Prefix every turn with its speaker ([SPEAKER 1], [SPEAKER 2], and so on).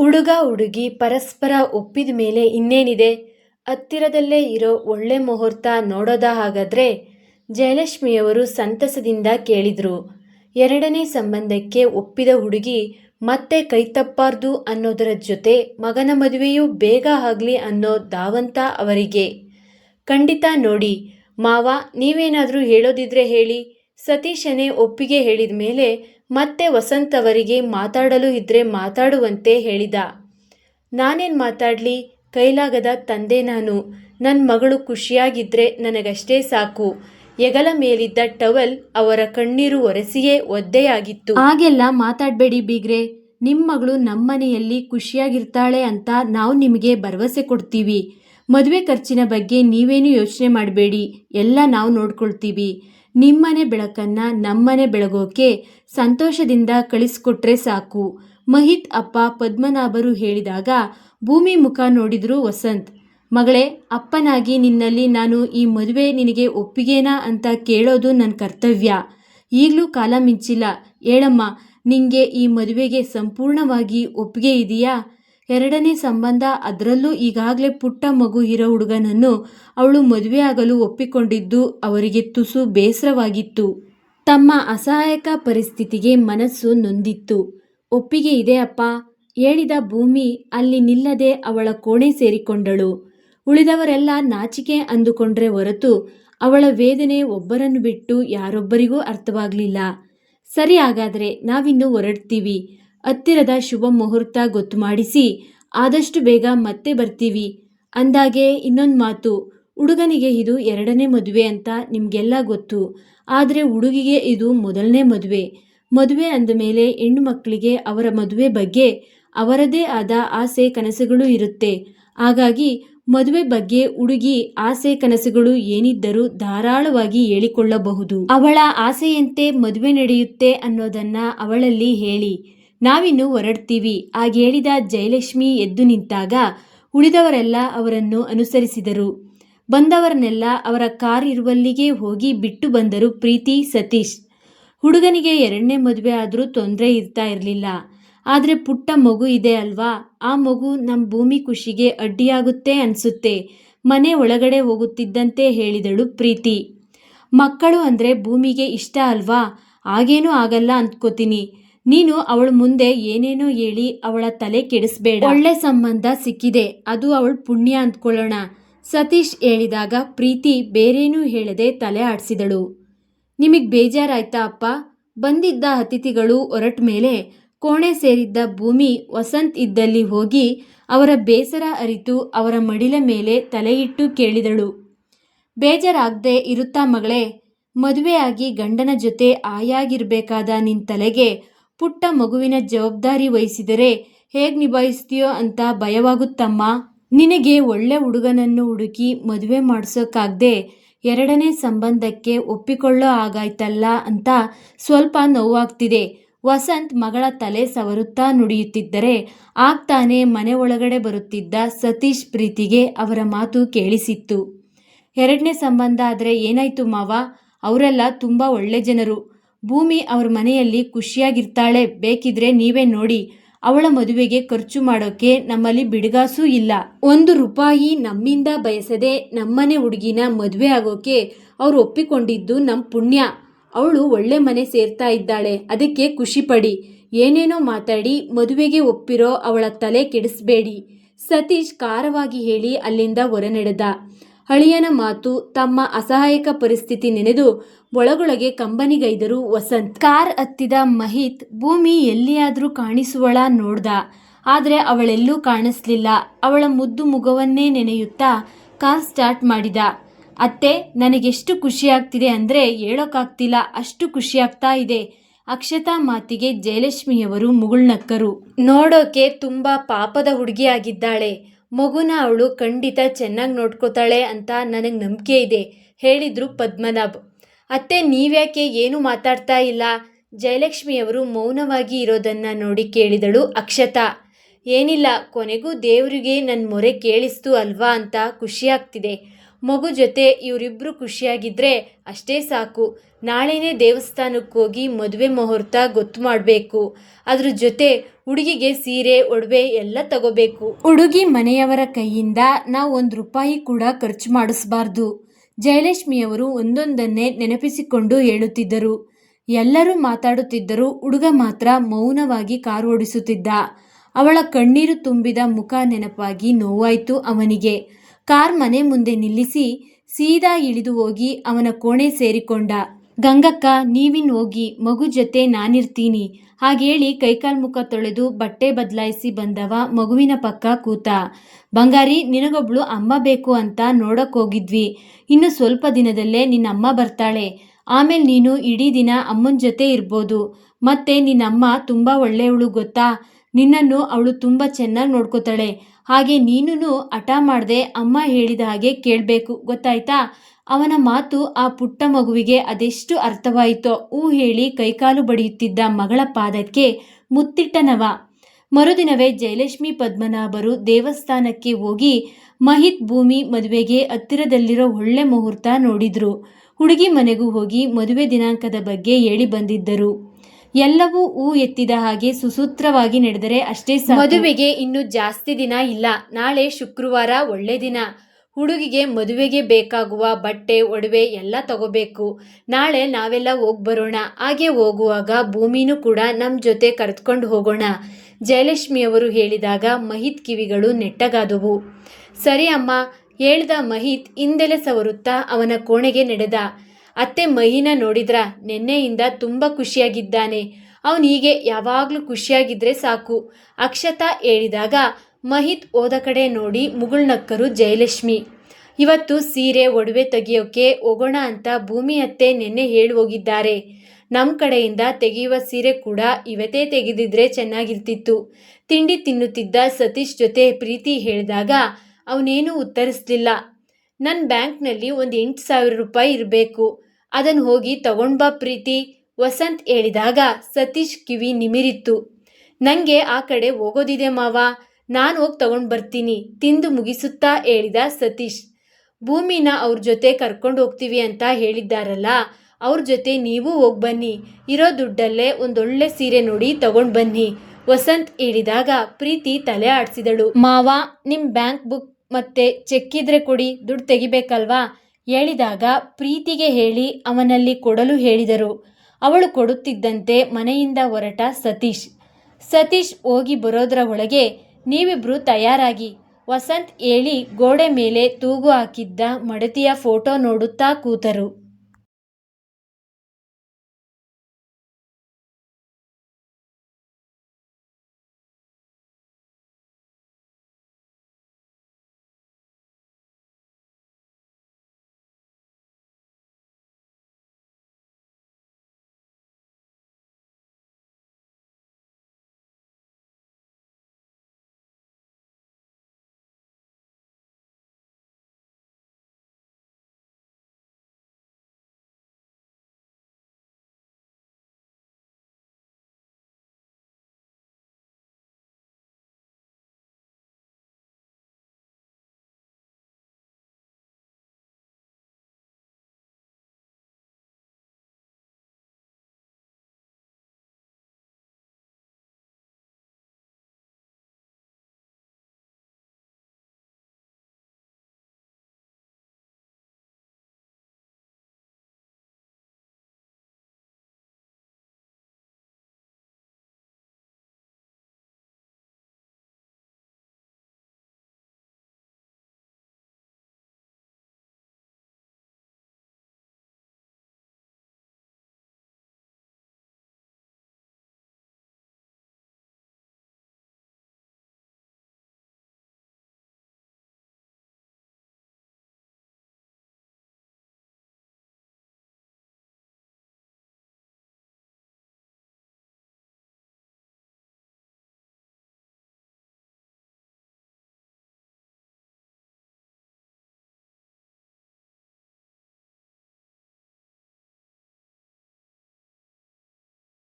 [SPEAKER 1] ಹುಡುಗ ಹುಡುಗಿ ಪರಸ್ಪರ ಒಪ್ಪಿದ ಮೇಲೆ ಇನ್ನೇನಿದೆ? ಹತ್ತಿರದಲ್ಲೇ ಇರೋ ಒಳ್ಳೆ ಮುಹೂರ್ತ ನೋಡೋದ ಹಾಗಾದ್ರೆ ಜಯಲಕ್ಷ್ಮಿಯವರು ಸಂತಸದಿಂದ ಕೇಳಿದರು. ಎರಡನೇ ಸಂಬಂಧಕ್ಕೆ ಒಪ್ಪಿದ ಹುಡುಗಿ ಮತ್ತೆ ಕೈತಪ್ಪಾರ್ದು ಅನ್ನೋದರ ಜೊತೆ ಮಗನ ಮದುವೆಯೂ ಬೇಗ ಆಗಲಿ ಅನ್ನೋ ಧಾವಂತ ಅವರಿಗೆ. ಖಂಡಿತ ನೋಡಿ, ಮಾವ ನೀವೇನಾದರೂ ಹೇಳೋದಿದ್ರೆ ಹೇಳಿ. ಸತೀಶನೇ ಒಪ್ಪಿಗೆ ಹೇಳಿದ ಮೇಲೆ ಮತ್ತೆ ವಸಂತ್ ಅವರಿಗೆ ಮಾತಾಡಲು ಇದ್ರೆ ಮಾತಾಡುವಂತೆ ಹೇಳಿದ. ನಾನೇನು ಮಾತಾಡಲಿ? ಕೈಲಾಗದ ತಂದೆ ನಾನು. ನನ್ನ ಮಗಳು ಖುಷಿಯಾಗಿದ್ದರೆ ನನಗಷ್ಟೇ ಸಾಕು. ಎಗಲ ಮೇಲಿದ್ದ ಟವಲ್ ಅವರ ಕಣ್ಣೀರು ಒರೆಸಿಯೇ ಒದ್ದೆಯಾಗಿತ್ತು. ಹಾಗೆಲ್ಲ ಮಾತಾಡಬೇಡಿ ಬೀಗ್ರೆ. ನಿಮ್ಮ ಮಗಳು ನಮ್ಮನೆಯಲ್ಲಿ ಖುಷಿಯಾಗಿರ್ತಾಳೆ ಅಂತ ನಾವು ನಿಮಗೆ ಭರವಸೆ ಕೊಡ್ತೀವಿ. ಮದುವೆ ಖರ್ಚಿನ ಬಗ್ಗೆ ನೀವೇನು ಯೋಚನೆ ಮಾಡಬೇಡಿ. ಎಲ್ಲ ನಾವು ನೋಡ್ಕೊಳ್ತೀವಿ. ನಿಮ್ಮನೆ ಬೆಳಕನ್ನು ನಮ್ಮನೆ ಬೆಳಗೋಕೆ ಸಂತೋಷದಿಂದ ಕಳಿಸ್ಕೊಟ್ರೆ ಸಾಕು. ಮಹಿತ್ ಅಪ್ಪ ಪದ್ಮನಾಭರು ಹೇಳಿದಾಗ, ಭೂಮಿ ಮುಖ ನೋಡಿದ್ರು ವಸಂತ್. ಮಗಳೇ, ಅಪ್ಪನಾಗಿ ನಿನ್ನಲ್ಲಿ ನಾನು ಈ ಮದುವೆ ನಿನಗೆ ಒಪ್ಪಿಗೆನಾ ಅಂತ ಕೇಳೋದು ನನ್ನ ಕರ್ತವ್ಯ. ಈಗಲೂ ಕಾಲ ಮಿಂಚಿಲ್ಲ. ಹೇಳಮ್ಮ, ನಿಂಗೆ ಈ ಮದುವೆಗೆ ಸಂಪೂರ್ಣವಾಗಿ ಒಪ್ಪಿಗೆ ಇದೆಯಾ? ಎರಡನೇ ಸಂಬಂಧ ಅದರಲ್ಲೂ ಈಗಾಗಲೇ ಪುಟ್ಟ ಮಗು ಇರೋ ಹುಡುಗನನ್ನು ಅವಳು ಮದುವೆಯಾಗಲು ಒಪ್ಪಿಕೊಂಡಿದ್ದು ಅವರಿಗೆ ತುಸು ಬೇಸರವಾಗಿತ್ತು. ತಮ್ಮ ಅಸಹಾಯಕ ಪರಿಸ್ಥಿತಿಗೆ ಮನಸ್ಸು ನೊಂದಿತ್ತು. ಒಪ್ಪಿಗೆ ಇದೆ ಅಪ್ಪ, ಹೇಳಿದ ಭೂಮಿ ಅಲ್ಲಿ ನಿಲ್ಲದೆ ಅವಳ ಕೋಣೆ ಸೇರಿಕೊಂಡಳು. ಉಳಿದವರೆಲ್ಲ ನಾಚಿಕೆ ಅಂದುಕೊಂಡ್ರೆ ಹೊರತು ಅವಳ ವೇದನೆ ಒಬ್ಬರನ್ನು ಬಿಟ್ಟು ಯಾರೊಬ್ಬರಿಗೂ ಅರ್ಥವಾಗಲಿಲ್ಲ. ಸರಿ ಹಾಗಾದರೆ ನಾವಿನ್ನು ಹೊರಡ್ತೀವಿ. ಹತ್ತಿರದ ಶುಭ ಮುಹೂರ್ತ ಗೊತ್ತು ಮಾಡಿಸಿ, ಆದಷ್ಟು ಬೇಗ ಮತ್ತೆ ಬರ್ತೀವಿ. ಅಂದಾಗೆ ಇನ್ನೊಂದು ಮಾತು, ಹುಡುಗನಿಗೆ ಇದು ಎರಡನೇ ಮದುವೆ ಅಂತ ನಿಮಗೆಲ್ಲ ಗೊತ್ತು. ಆದರೆ ಹುಡುಗಿಗೆ ಇದು ಮೊದಲನೇ ಮದುವೆ. ಮದುವೆ ಅಂದ ಮೇಲೆ ಹೆಣ್ಣು ಮಕ್ಕಳಿಗೆ ಅವರ ಮದುವೆ ಬಗ್ಗೆ ಅವರದೇ ಆದ ಆಸೆ ಕನಸುಗಳು ಇರುತ್ತೆ. ಹಾಗಾಗಿ ಮದುವೆ ಬಗ್ಗೆ ಹುಡುಗಿ ಆಸೆ ಕನಸುಗಳು ಏನಿದ್ದರೂ ಧಾರಾಳವಾಗಿ ಹೇಳಿಕೊಳ್ಳಬಹುದು. ಅವಳ ಆಸೆಯಂತೆ ಮದುವೆ ನಡೆಯುತ್ತೆ ಅನ್ನೋದನ್ನ ಅವಳಲ್ಲಿ ಹೇಳಿ. ನಾವಿನ್ನು ಹೊರಡ್ತೀವಿ. ಆಗೇಳಿದ ಜಯಲಕ್ಷ್ಮಿ ಎದ್ದು ನಿಂತಾಗ ಉಳಿದವರೆಲ್ಲ ಅವರನ್ನು ಅನುಸರಿಸಿದರು. ಬಂದವರನ್ನೆಲ್ಲ ಅವರ ಕಾರ್ ಇರುವಲ್ಲಿಗೆ ಹೋಗಿ ಬಿಟ್ಟು ಬಂದರು ಪ್ರೀತಿ, ಸತೀಶ್. ಹುಡುಗನಿಗೆ ಎರಡನೇ ಮದುವೆ ಆದರೂ ತೊಂದರೆ ಇರ್ತಾ ಇರಲಿಲ್ಲ. ಆದರೆ ಪುಟ್ಟ ಮಗು ಇದೆ ಅಲ್ವಾ? ಆ ಮಗು ನಮ್ಮ ಭೂಮಿ ಖುಷಿಗೆ ಅಡ್ಡಿಯಾಗುತ್ತೆ ಅನಿಸುತ್ತೆ. ಮನೆ ಒಳಗಡೆ ಹೋಗುತ್ತಿದ್ದಂತೆ ಹೇಳಿದಳು ಪ್ರೀತಿ. ಮಕ್ಕಳು ಅಂದರೆ ಭೂಮಿಗೆ ಇಷ್ಟ ಅಲ್ವಾ? ಹಾಗೇನೂ ಆಗಲ್ಲ ಅಂದ್ಕೋತೀನಿ. ನೀನು ಅವಳ ಮುಂದೆ ಏನೇನೋ ಹೇಳಿ ಅವಳ ತಲೆ ಕೆಡಿಸ್ಬೇಡ. ಒಳ್ಳೆ ಸಂಬಂಧ ಸಿಕ್ಕಿದೆ, ಅದು ಅವಳ ಪುಣ್ಯ ಅಂದ್ಕೊಳ್ಳೋಣ. ಸತೀಶ್ ಹೇಳಿದಾಗ ಪ್ರೀತಿ ಬೇರೇನೂ ಹೇಳದೆ ತಲೆ ಆಡಿಸಿದಳು. ನಿಮಗೆ ಬೇಜಾರಾಯ್ತಾ ಅಪ್ಪ? ಬಂದಿದ್ದ ಅತಿಥಿಗಳು ಹೊರಟ ಮೇಲೆ ಕೋಣೆ ಸೇರಿದ್ದ ಭೂಮಿ ವಸಂತ್ ಇದ್ದಲ್ಲಿ ಹೋಗಿ ಅವರ ಬೇಸರ ಅರಿತು ಅವರ ಮಡಿಲ ಮೇಲೆ ತಲೆಯಿಟ್ಟು ಕೇಳಿದಳು. ಬೇಜಾರಾಗದೆ ಇರುತ್ತಾ ಮಗಳೇ, ಮದುವೆಯಾಗಿ ಗಂಡನ ಜೊತೆ ಆಯಾಗಿರ್ಬೇಕಾದ ನಿನ್ನ ತಲೆಗೆ ಪುಟ್ಟ ಮಗುವಿನ ಜವಾಬ್ದಾರಿ ವಹಿಸಿದರೆ ಹೇಗೆ ನಿಭಾಯಿಸ್ತೀಯೋ ಅಂತ ಭಯವಾಗುತ್ತಮ್ಮ. ನಿನಗೆ ಒಳ್ಳೆ ಹುಡುಗನನ್ನು ಹುಡುಕಿ ಮದುವೆ ಮಾಡಿಸೋಕ್ಕಾಗದೆ ಎರಡನೇ ಸಂಬಂಧಕ್ಕೆ ಒಪ್ಪಿಕೊಳ್ಳೋ ಆಗಾಯ್ತಲ್ಲ ಅಂತ ಸ್ವಲ್ಪ ನೋವಾಗ್ತಿದೆ. ವಸಂತ್ ಮಗಳ ತಲೆ ಸವರುತ್ತಾ ನುಡಿಯುತ್ತಿದ್ದರೆ ಆಗ್ತಾನೆ ಮನೆ ಒಳಗಡೆ ಬರುತ್ತಿದ್ದ ಸತೀಶ್ ಪ್ರೀತಿಗೆ ಅವರ ಮಾತು ಕೇಳಿಸಿತ್ತು. ಎರಡನೇ ಸಂಬಂಧ ಆದರೆ ಏನಾಯ್ತು ಮಾವ? ಅವರೆಲ್ಲ ತುಂಬ ಒಳ್ಳೆ ಜನರು. ಭೂಮಿ ಅವ್ರ ಮನೆಯಲ್ಲಿ ಖುಷಿಯಾಗಿರ್ತಾಳೆ, ಬೇಕಿದ್ರೆ ನೀವೇ ನೋಡಿ. ಅವಳ ಮದುವೆಗೆ ಖರ್ಚು ಮಾಡೋಕೆ ನಮ್ಮಲ್ಲಿ ಬಿಡುಗಾಸೂ ಇಲ್ಲ. ಒಂದು ರೂಪಾಯಿ ನಮ್ಮಿಂದ ಬಯಸದೆ ನಮ್ಮನೆ ಹುಡುಗಿನ ಮದುವೆ ಆಗೋಕೆ ಅವ್ರು ಒಪ್ಪಿಕೊಂಡಿದ್ದು ನಮ್ಮ ಪುಣ್ಯ. ಅವಳು ಒಳ್ಳೆ ಮನೆ ಸೇರ್ತಾ ಇದ್ದಾಳೆ, ಅದಕ್ಕೆ ಖುಷಿ ಪಡಿ ಏನೇನೋ ಮಾತಾಡಿ ಮದುವೆಗೆ ಒಪ್ಪಿರೋ ಅವಳ ತಲೆ ಕೆಡಿಸ್ಬೇಡಿ. ಸತೀಶ್ ಖಾರವಾಗಿ ಹೇಳಿ ಅಲ್ಲಿಂದ ಹೊರನಡೆದ. ಅಳಿಯನ ಮಾತು ತಮ್ಮ ಅಸಹಾಯಕ ಪರಿಸ್ಥಿತಿ ನೆನೆದು ಒಳಗೊಳಗೆ ಕಂಬನಿಗೈದರು ವಸಂತ್. ಕಾರ್ ಹತ್ತಿದ ಮಹಿತ್ ಭೂಮಿ ಎಲ್ಲಿಯಾದರೂ ಕಾಣಿಸುವಳ ನೋಡ್ದ. ಆದರೆ ಅವಳೆಲ್ಲೂ ಕಾಣಿಸ್ಲಿಲ್ಲ. ಅವಳ ಮುದ್ದು ಮುಗವನ್ನೇ ನೆನೆಯುತ್ತಾ ಕಾರ್ ಸ್ಟಾರ್ಟ್ ಮಾಡಿದ. ಅತ್ತೆ, ನನಗೆಷ್ಟು ಖುಷಿಯಾಗ್ತಿದೆ ಅಂದರೆ ಹೇಳೋಕ್ಕಾಗ್ತಿಲ್ಲ ಅಷ್ಟು ಖುಷಿಯಾಗ್ತಾ ಇದೆ. ಅಕ್ಷತಾ ಮಾತಿಗೆ ಜಯಲಕ್ಷ್ಮಿಯವರು ಮುಗುಳ್ನಕ್ಕರು. ನೋಡೋಕೆ ತುಂಬ ಪಾಪದ ಹುಡುಗಿಯಾಗಿದ್ದಾಳೆ. ಮಗುನ ಅವಳು ಖಂಡಿತ ಚೆನ್ನಾಗಿ ನೋಡ್ಕೋತಾಳೆ ಅಂತ ನನಗೆ ನಂಬಿಕೆ ಇದೆ, ಹೇಳಿದರು ಪದ್ಮನಾಭ್. ಅತ್ತೆ, ನೀವ್ಯಾಕೆ ಏನು ಮಾತಾಡ್ತಾ ಇಲ್ಲ? ಜಯಲಕ್ಷ್ಮಿಯವರು ಮೌನವಾಗಿ ಇರೋದನ್ನು ನೋಡಿ ಕೇಳಿದಳು ಅಕ್ಷತಾ. ಏನಿಲ್ಲ, ಕೊನೆಗೂ ದೇವರಿಗೆ ನನ್ನ ಮೊರೆ ಕೇಳಿಸ್ತು ಅಲ್ವಾ ಅಂತ ಖುಷಿಯಾಗ್ತಿದೆ ಮಗು ಜೊತೆ ಇವರಿಬ್ಬರು ಖುಷಿಯಾಗಿದ್ದರೆ ಅಷ್ಟೇ ಸಾಕು. ನಾಳೆನೇ ದೇವಸ್ಥಾನಕ್ಕೆ ಹೋಗಿ ಮದುವೆ ಮುಹೂರ್ತ ಗೊತ್ತು ಮಾಡಬೇಕು. ಅದ್ರ ಜೊತೆ ಹುಡುಗಿಗೆ ಸೀರೆ, ಒಡವೆ ಎಲ್ಲ ತಗೋಬೇಕು. ಹುಡುಗಿ ಮನೆಯವರ ಕೈಯಿಂದ ನಾವು ಒಂದು ರೂಪಾಯಿ ಕೂಡ ಖರ್ಚು ಮಾಡಿಸಬಾರ್ದು. ಜಯಲಕ್ಷ್ಮಿಯವರು ಒಂದೊಂದನ್ನೇ ನೆನಪಿಸಿಕೊಂಡು ಹೇಳುತ್ತಿದ್ದರು. ಎಲ್ಲರೂ ಮಾತಾಡುತ್ತಿದ್ದರು ಹುಡುಗ ಮಾತ್ರ ಮೌನವಾಗಿ ಕಾರು ಓಡಿಸುತ್ತಿದ್ದ. ಅವಳ ಕಣ್ಣೀರು ತುಂಬಿದ ಮುಖ ನೆನಪಾಗಿ ನೋವಾಯಿತು ಅವನಿಗೆ. ಕಾರ್ ಮನೆ ಮುಂದೆ ನಿಲ್ಲಿಸಿ ಸೀದಾ ಇಳಿದು ಹೋಗಿ ಅವನ ಕೋಣೆ ಸೇರಿಕೊಂಡ. ಗಂಗಕ್ಕ, ನೀವಿನ್ ಹೋಗಿ, ಮಗು ಜೊತೆ ನಾನಿರ್ತೀನಿ. ಹಾಗೇಳಿ ಕೈಕಾಲ್ ಮುಖ ತೊಳೆದು ಬಟ್ಟೆ ಬದಲಾಯಿಸಿ ಬಂದವ ಮಗುವಿನ ಪಕ್ಕ ಕೂತ. ಬಂಗಾರಿ, ನಿನಗೊಬ್ಳು ಅಮ್ಮ ಬೇಕು ಅಂತ ನೋಡಕ್ ಹೋಗಿದ್ವಿ. ಇನ್ನು ಸ್ವಲ್ಪ ದಿನದಲ್ಲೇ ನಿನ್ನ ಅಮ್ಮ ಬರ್ತಾಳೆ. ಆಮೇಲೆ ನೀನು ಇಡೀ ದಿನ ಅಮ್ಮನ ಜೊತೆ ಇರ್ಬೋದು. ಮತ್ತೆ ನಿನ್ನಮ್ಮ ತುಂಬ ಒಳ್ಳೆಯವಳು ಗೊತ್ತಾ? ನಿನ್ನನ್ನು ಅವಳು ತುಂಬ ಚೆನ್ನಾಗಿ ನೋಡ್ಕೋತಾಳೆ. ಹಾಗೆ ನೀನು ಹಠ ಮಾಡದೆ ಅಮ್ಮ ಹೇಳಿದ ಹಾಗೆ ಕೇಳಬೇಕು, ಗೊತ್ತಾಯ್ತಾ? ಅವನ ಮಾತು ಆ ಪುಟ್ಟ ಮಗುವಿಗೆ ಅದೆಷ್ಟು ಅರ್ಥವಾಯಿತೋ, ಊ ಹೇಳಿ ಕೈಕಾಲು ಬಡಿಯುತ್ತಿದ್ದ ಮಗಳ ಪಾದಕ್ಕೆ ಮುತ್ತಿಟ್ಟನವ. ಮರುದಿನವೇ ಜಯಲಕ್ಷ್ಮಿ ಪದ್ಮನಾಭರು ದೇವಸ್ಥಾನಕ್ಕೆ ಹೋಗಿ ಮಹಿತ್ ಭೂಮಿ ಮದುವೆಗೆ ಹತ್ತಿರದಲ್ಲಿರೋ ಒಳ್ಳೆ ಮುಹೂರ್ತ ನೋಡಿದ್ರು. ಹುಡುಗಿ ಮನೆಗೂ ಹೋಗಿ ಮದುವೆ ದಿನಾಂಕದ ಬಗ್ಗೆ ಹೇಳಿ ಬಂದಿದ್ದರು. ಎಲ್ಲವೂ ಹೂ ಎತ್ತಿದ ಹಾಗೆ ಸುಸೂತ್ರವಾಗಿ ನಡೆದರೆ ಅಷ್ಟೇ ಮದುವೆಗೆ ಇನ್ನು ಜಾಸ್ತಿ ದಿನ ಇಲ್ಲ. ನಾಳೆ ಶುಕ್ರವಾರ ಒಳ್ಳೆ ದಿನ. ಹುಡುಗಿಗೆ ಮದುವೆಗೆ ಬೇಕಾಗುವ ಬಟ್ಟೆ, ಒಡವೆ ಎಲ್ಲ ತಗೋಬೇಕು. ನಾಳೆ ನಾವೆಲ್ಲ ಹೋಗಿ ಬರೋಣ. ಹಾಗೆ ಹೋಗುವಾಗ ಭೂಮಿನೂ ಕೂಡ ನಮ್ಮ ಜೊತೆ ಕರೆದುಕೊಂಡು ಹೋಗೋಣ. ಜಯಲಕ್ಷ್ಮಿಯವರು ಹೇಳಿದಾಗ ಮಹಿತ್ ಕಿವಿಗಳು ನೆಟ್ಟಗಾದವು. ಸರಿ ಅಮ್ಮ, ಹೇಳ್ದ ಮಹಿತ್ ಹಿಂದೆಲೆ ಸವರುತ್ತಾ ಅವನ ಕೋಣೆಗೆ ನಡೆದ. ಅತ್ತೆ ಮಹಿನ ನೋಡಿದ್ರ ನಿನ್ನೆಯಿಂದ ತುಂಬ ಖುಷಿಯಾಗಿದ್ದಾನೆ. ಅವನು ಹೀಗೆ ಯಾವಾಗಲೂ ಖುಷಿಯಾಗಿದ್ರೆ ಸಾಕು. ಅಕ್ಷತಾ ಹೇಳಿದಾಗ ಮಹಿತ್ ಹೋದ ಕಡೆ ನೋಡಿ ಮುಗುಳ್ನಕ್ಕರು ಜಯಲಕ್ಷ್ಮಿ. ಇವತ್ತು ಸೀರೆ, ಒಡವೆ ತೆಗಿಯೋಕೆ ಹೋಗೋಣ ಅಂತ ಭೂಮಿ ಅತ್ತೆ ನಿನ್ನೆ ಹೇಳಿ ಹೋಗಿದ್ದಾರೆ. ನಮ್ಮ ಕಡೆಯಿಂದ ತೆಗೆಯುವ ಸೀರೆ ಕೂಡ ಇವತ್ತೇ ತೆಗೆದಿದ್ರೆ ಚೆನ್ನಾಗಿರ್ತಿತ್ತು. ತಿಂಡಿ ತಿನ್ನುತ್ತಿದ್ದ ಸತೀಶ್ ಜೊತೆ ಪ್ರೀತಿ ಹೇಳಿದಾಗ ಅವನೇನೂ ಉತ್ತರಿಸಲಿಲ್ಲ. ನನ್ನ ಬ್ಯಾಂಕ್ನಲ್ಲಿ ಒಂದು ಎಂಟು ಸಾವಿರ ರೂಪಾಯಿ ಇರಬೇಕು. ಅದನ್ನು ಹೋಗಿ ತಗೊಂಡ್ಬಾ ಪ್ರೀತಿ. ವಸಂತ್ ಹೇಳಿದಾಗ ಸತೀಶ್ ಕಿವಿ ನಿಮಿರಿತ್ತು. ನನಗೆ ಆ ಕಡೆ ಹೋಗೋದಿದೆ ಮಾವ. ನಾನು ಹೋಗಿ ತಗೊಂಡು ಬರ್ತೀನಿ. ತಿಂದು ಮುಗಿಸುತ್ತಾ ಹೇಳಿದ ಸತೀಶ್. ಭೂಮಿನ ಅವ್ರ ಜೊತೆ ಕರ್ಕೊಂಡು ಹೋಗ್ತೀವಿ ಅಂತ ಹೇಳಿದ್ದಾರಲ್ಲ, ಅವ್ರ ಜೊತೆ ನೀವು ಹೋಗಿ ಬನ್ನಿ. ಇರೋ ದುಡ್ಡಲ್ಲೇ ಒಂದೊಳ್ಳೆ ಸೀರೆ ನೋಡಿ ತಗೊಂಡು ಬನ್ನಿ. ವಸಂತ್ ಹೇಳಿದಾಗ ಪ್ರೀತಿ ತಲೆ ಆಡಿಸಿದಳು. ಮಾವ ನಿಮ್ಮ ಬ್ಯಾಂಕ್ ಬುಕ್ ಮತ್ತೆ ಚೆಕ್ಕಿದ್ರೆ ಕೊಡಿ, ದುಡ್ಡು ತೆಗಿಬೇಕಲ್ವಾ? ಹೇಳಿದಾಗ ಪ್ರೀತಿಗೆ ಹೇಳಿ ಅವನಲ್ಲಿ ಕೊಡಲು ಹೇಳಿದರು. ಅವಳು ಕೊಡುತ್ತಿದ್ದಂತೆ ಮನೆಯಿಂದ ಹೊರಟ ಸತೀಶ್. ಸತೀಶ್ ಹೋಗಿ ಬರೋದರ ಒಳಗೆ ನೀವಿಬ್ರು ತಯಾರಾಗಿ. ವಸಂತ್ ಹೇಳಿ ಗೋಡೆ ಮೇಲೆ ತೂಗು ಹಾಕಿದ್ದ ಮಡತಿಯ ಫೋಟೋ ನೋಡುತ್ತಾ ಕೂತರು.